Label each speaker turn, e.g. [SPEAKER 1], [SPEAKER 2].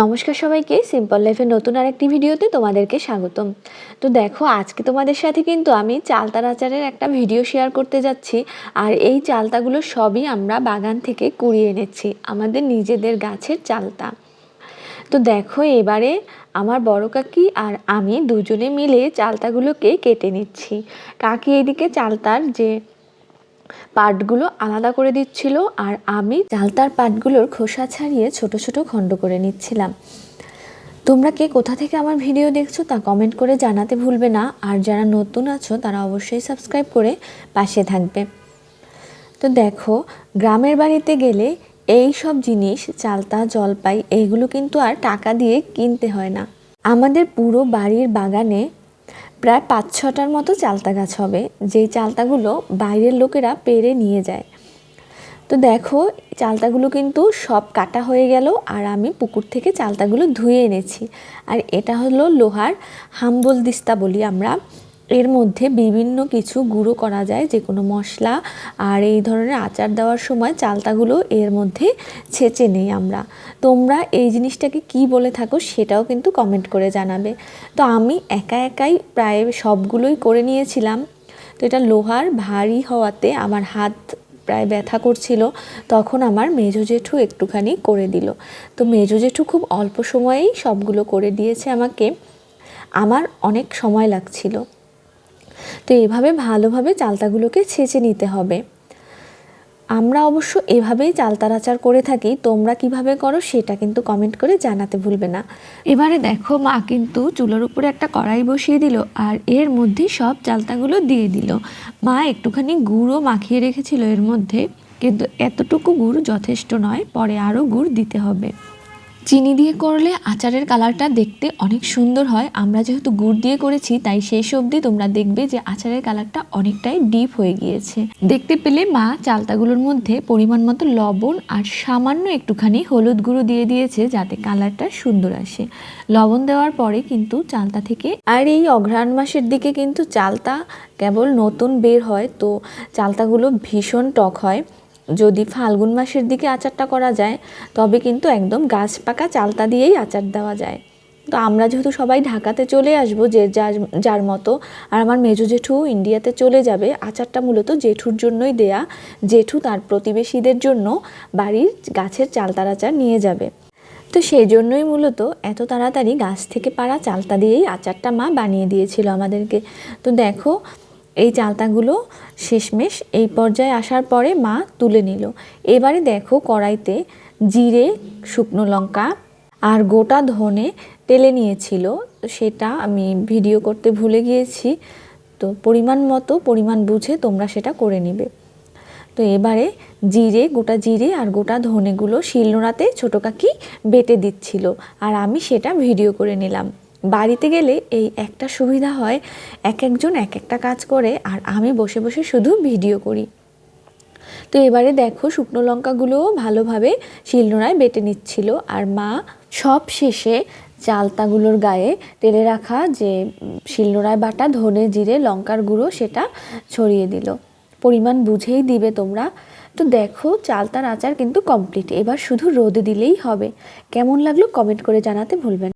[SPEAKER 1] নমস্কার সবাইকে সিম্পল লাইফের নতুন আরেকটি ভিডিওতে তোমাদেরকে স্বাগতম। তো দেখো, আজকে তোমাদের সাথে কিন্তু আমি চালতার আচারের একটা ভিডিও শেয়ার করতে যাচ্ছি। আর এই চালতাগুলো সবই আমরা বাগান থেকে কুড়িয়ে এনেছি, আমাদের নিজেদের গাছের চালতা। তো দেখো, এবারে আমার বড় কাকি আর আমি দুজনে মিলে চালতাগুলোকে কেটে নিচ্ছি। কাকি এদিকে চালতার যে পাটগুলো আলাদা করে দিচ্ছিল আর আমি চালতার পাটগুলোর খোসা ছাড়িয়ে ছোট ছোট খণ্ড করে নিচ্ছিলাম। তোমরা কে কোথা থেকে আমার ভিডিও দেখছ তা কমেন্ট করে জানাতে ভুলবে না, আর যারা নতুন আছো তারা অবশ্যই সাবস্ক্রাইব করে পাশে থাকবে। তো দেখো, গ্রামের বাড়িতে গেলে এই সব জিনিস, চালতা, জলপাই এইগুলো কিন্তু আর টাকা দিয়ে কিনতে হয় না। আমাদের পুরো বাড়ির বাগানে প্রায় পাঁচ ছটার মতো চালতা গাছ হবে, যেই চালতাগুলো বাইরের লোকেরা পেরে নিয়ে যায়। তো দেখো, চালতাগুলো কিন্তু সব কাটা হয়ে গেল আর আমি পুকুর থেকে চালতাগুলো ধুয়ে এনেছি। আর এটা হলো লোহার হাম্বল দিস্তা বলি আমরা। এর মধ্যে বিভিন্ন কিছু গুঁড়ো করা যায়, যে কোনো মশলা আর এই ধরনের আচার দেওয়ার সময় চালতাগুলো এর মধ্যে ছেঁচে নেই আমরা। তোমরা এই জিনিসটাকে কি বলে থাকো সেটাও কিন্তু কমেন্ট করে জানাবে। তো আমি একা একাই প্রায় সবগুলোই করে নিয়েছিলাম। তো এটা লোহার ভারী হওয়াতে আমার হাত প্রায় ব্যথা করছিল, তখন আমার মেজো জেঠু একটুখানি করে দিল। তো মেজো জেঠু খুব অল্প সময়েই সবগুলো করে দিয়েছে আমাকে। আমার অনেক সময় লাগছিল। তো এভাবে ভালোভাবে চালতাগুলোকে ছেঁচে নিতে হবে। আমরা অবশ্য এভাবেই চালতার আচার করে থাকি, তোমরা কীভাবে করো সেটা কিন্তু কমেন্ট করে জানাতে ভুলবে না। এবারে দেখো, মা কিন্তু চুলোর উপরে একটা কড়াই বসিয়ে দিল আর এর মধ্যে সব চালতাগুলো দিয়ে দিল। মা একটুখানি গুঁড়ো মাখিয়ে রেখেছিল এর মধ্যে, কিন্তু এতটুকু গুড় যথেষ্ট নয়, পরে আরও গুড় দিতে হবে। চিনি দিয়ে করলে আচারের কালারটা দেখতে অনেক সুন্দর হয়। আমরা যেহেতু গুড় দিয়ে করেছি, তাই শেষ অবধি তোমরা দেখবে যে আচারের কালারটা অনেকটাই ডিপ হয়ে গিয়েছে। দেখতে পেলে মা চালতাগুলোর মধ্যে পরিমাণ মতো লবণ আর সামান্য একটুখানি হলুদ গুঁড়ো দিয়ে দিয়েছে যাতে কালারটা সুন্দর আসে। লবণ দেওয়ার পরে কিন্তু চালতা থেকে আর এই অঘ্রাণ মাসের দিকে কিন্তু চালতা কেবল নতুন বের হয়, তো চালতাগুলো ভীষণ টক হয়। যদি ফাল্গুন মাসের দিকে আচারটা করা যায়, তবে কিন্তু একদম গাছ পাকা চালতা দিয়েই আচার দেওয়া যায়। তো আমরা যেহেতু সবাই ঢাকাতে চলে আসব যে যার যার মতো, আর আমার মেজো জেঠু ইন্ডিয়াতে চলে যাবে, আচারটা মূলত জেঠুর জন্যই দেয়া। জেঠু তার প্রতিবেশীদের জন্য বাড়ির গাছের চালতার আচার নিয়ে যাবে। তো সেই জন্যই মূলত এত তাড়াতাড়ি গাছ থেকে পাড়া চালতা দিয়েই আচারটা মা বানিয়ে দিয়েছিল আমাদেরকে। তো দেখো এই চালতাগুলো শেষমেশ এই পর্যায়ে আসার পরে মা তুলে নিল। এবারে দেখো কড়াইতে জিরে, শুকনো লঙ্কা আর গোটা ধনে তেলে নিয়েছিল। সেটা আমি ভিডিও করতে ভুলে গিয়েছি। তো পরিমাণ মতো, পরিমাণ বুঝে তোমরা সেটা করে নিবে। তো এবারে জিরে, গোটা জিরে আর গোটা ধনেগুলো শিলনোড়াতে ছোটো কাকি বেটে দিচ্ছিল। আর আমি সেটা ভিডিও করে নিলাম। বাড়িতে গেলে এই একটা সুবিধা হয়, এক একজন এক একটা কাজ করে আর আমি বসে বসে শুধু ভিডিও করি। তো এবারে দেখো শুকনো লঙ্কাগুলোও ভালোভাবে শিলনোড়ায় বেটে নিচ্ছিল আর মা সব শেষে চালতাগুলোর গায়ে তেলে রাখা যে শিলনোড়ায় বাটা ধনে জিরে লঙ্কার গুঁড়ো সেটা ছড়িয়ে দিল। পরিমাণ বুঝেই দিবে তোমরা। তো দেখো চালতার আচার কিন্তু কমপ্লিট এবার শুধু রোদে দিলেই হবে। কেমন লাগল কমেন্ট করে জানাতে ভুলবেন